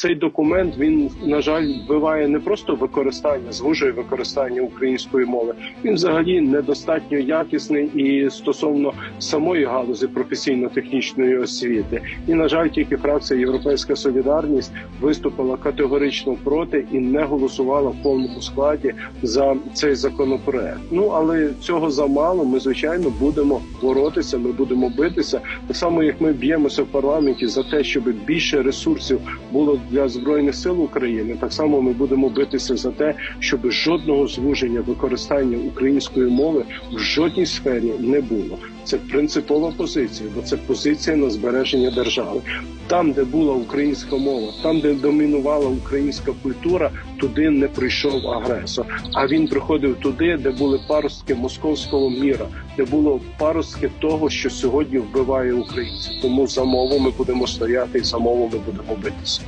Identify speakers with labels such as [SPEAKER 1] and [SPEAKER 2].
[SPEAKER 1] цей документ він на жаль вбиває не просто використання, звужує використання української мови. Він взагалі недостатньо якісний і стосовно самої галузі професійно-технічної освіти. І на жаль, тільки фракція Європейська Солідарність виступила категорично проти і не голосувала в повному складі за цей законопроект. Ну але цього замало. Ми звичайно будемо боротися. Ми будемо битися так само, як ми б'ємося в парламенті за те, щоб більше ресурсів було для збройних сил України. Так само ми будемо битися за те, щоб жодного звуження використання української мови в жодній сфері не було. Це принципова позиція, бо це позиція на збереження держави. Там, де була українська мова, там, де домінувала українська культура, туди не прийшов агресор. А він приходив туди, де були паростки московського міра, де було паростки того, що сьогодні вбиває українців. Тому за мову ми будемо стояти і за мову ми будемо битися.